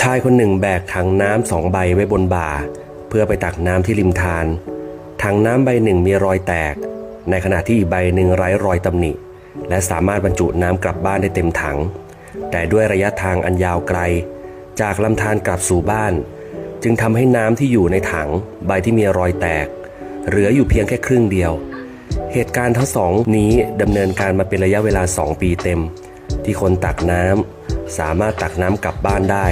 ชายคนหนึ่งแบกถังน้ำสองใบไว้บนบ่า เพื่อไปตักน้ำที่ริมทาน ถังน้ำใบหนึ่งมีรอยแตก ในขณะที่อีกใบหนึ่งไร้รอยตำหนิ และสามารถบรรจุน้ำกลับบ้านได้เต็มถัง แต่ด้วยระยะทางอันยาวไกล จากลำธารกลับสู่บ้าน จึงทำให้น้ำที่อยู่ในถังใบที่มีรอยแตก เหลืออยู่เพียงแค่ครึ่งเดียว เหตุการณ์ทั้งสองนี้ดำเนินการมาเป็นระยะเวลา2ปีเต็ม ที่คนตักน้ำสามารถตักน้ำกลับบ้านได้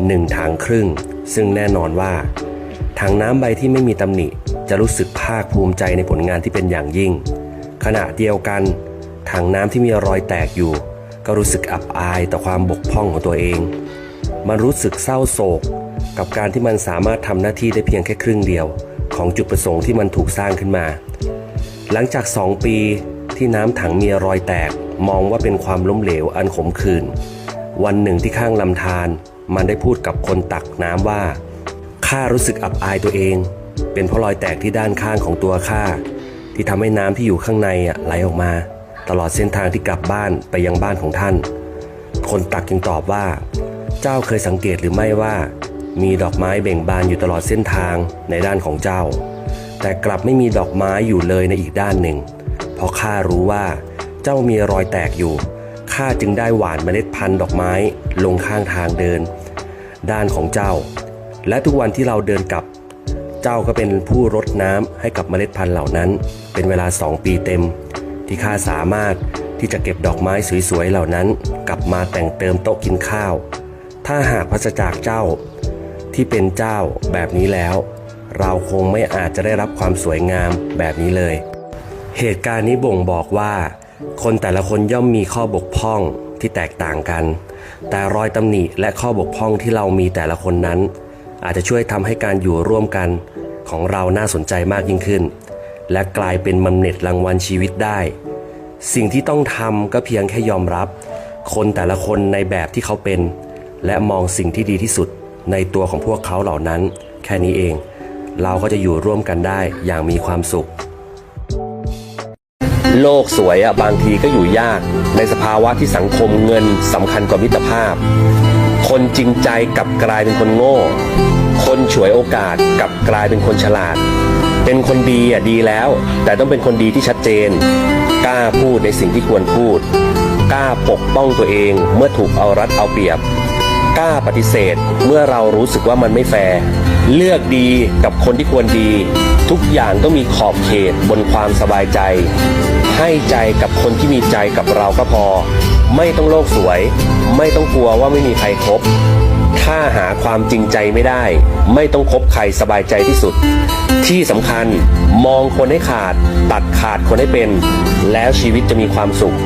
1 ถังครึ่ง ซึ่งแน่นอนว่าถังน้ำใบที่ไม่มีตำหนิจะรู้สึกภาคภูมิใจในผลงานที่เป็นอย่างยิ่ง ขณะเดียวกัน ถังน้ำที่มีรอยแตกอยู่ ก็รู้สึกอับอายต่อความบกพร่องของตัวเอง มันรู้สึกเศร้าโศก กับการที่มันสามารถทำหน้าที่ได้เพียงแค่ครึ่งเดียว ของจุดประสงค์ที่มันถูกสร้างขึ้นมา หลังจาก 2 ปีที่น้ำถังมีรอยแตกมองว่าเป็นความล้มเหลวอันขมขื่น วันหนึ่งที่ข้างลำธารมันได้พูดกับคนตักน้ำว่าข้ารู้สึกอับอายตัวเอง เป็นเพราะรอยแตกที่ด้านข้างของตัวข้าที่ทำให้น้ำที่อยู่ข้างในไหลออกมา ตลอดเส้นทางที่กลับบ้านไปยังบ้านของท่าน คนตักจึงตอบว่า เจ้าเคยสังเกตหรือไม่ว่า มีดอกไม้เบ่งบานอยู่ตลอดเส้นทางในด้านของเจ้า แต่กลับไม่มีดอกไม้อยู่เลยในอีกด้านหนึ่ง เพราะข้ารู้ว่า เจ้ามีรอยแตกอยู่ ข้าจึงได้หว่านเมล็ดพันธุ์ดอกไม้ลงข้างทางเดิน ด้านของเจ้า และทุกวันที่เราเดินกลับ เจ้าก็เป็นผู้รดน้ำให้กับเมล็ดพันธุ์เหล่านั้น เป็นเวลาสองปีเต็ม ที่ข้าสามารถที่จะเก็บดอกไม้สวยๆเหล่านั้น กลับมาแต่งเติมโต๊ะกินข้าว ถ้าหากพระจากเจ้า ที่เป็นเจ้าแบบนี้แล้ว เราคงไม่อาจจะได้รับความสวยงามแบบนี้เลย เหตุการณ์นี้บ่งบอกว่า คนแต่ละคนย่อมมีข้อบกพร่องที่แตกต่างกัน แต่รอยตำหนิและข้อบกพร่องที่เรามีแต่ละคนนั้น อาจจะช่วยทำให้การอยู่ร่วมกันของเราน่าสนใจมากยิ่งขึ้น และกลายเป็นบำเหน็จรางวัลชีวิตได้ สิ่งที่ต้องทำก็เพียงแค่ยอมรับ คนแต่ละคนในแบบที่เขาเป็น และมองสิ่งที่ดีที่สุดในตัวของพวกเขาเหล่านั้น แค่นี้เอง เราก็จะอยู่ร่วมกันได้อย่างมีความสุข โลกสวยอะบางทีก็อยู่ยาก ในสภาวะที่สังคมเงินสำคัญกว่ามิตรภาพ คนจริงใจกลับกลายเป็นคนโง่ คนฉวยโอกาสกลับกลายเป็นคนฉลาด เป็นคนดีอะดีแล้ว แต่ต้องเป็นคนดีที่ชัดเจน กล้าพูดในสิ่งที่ควรพูด กล้าปกป้องตัวเองเมื่อถูกเอารัดเอาเปรียบ กล้าปฏิเสธ เมื่อเรารู้สึกว่ามันไม่แฟร์เลือกดีกับคนที่ควรดี ทุกอย่างต้องมีขอบเขตบนความสบายใจ ให้ใจกับคนที่มีใจกับเราก็พอ ไม่ต้องโลกสวย ไม่ต้องกลัวว่าไม่มีใครครบถ้าหาความจริงใจไม่ได้ ไม่ต้องคบใครสบายใจที่สุด ที่สำคัญมองคนให้ขาด ตัดขาดคนให้เป็น แล้วชีวิตจะมีความสุข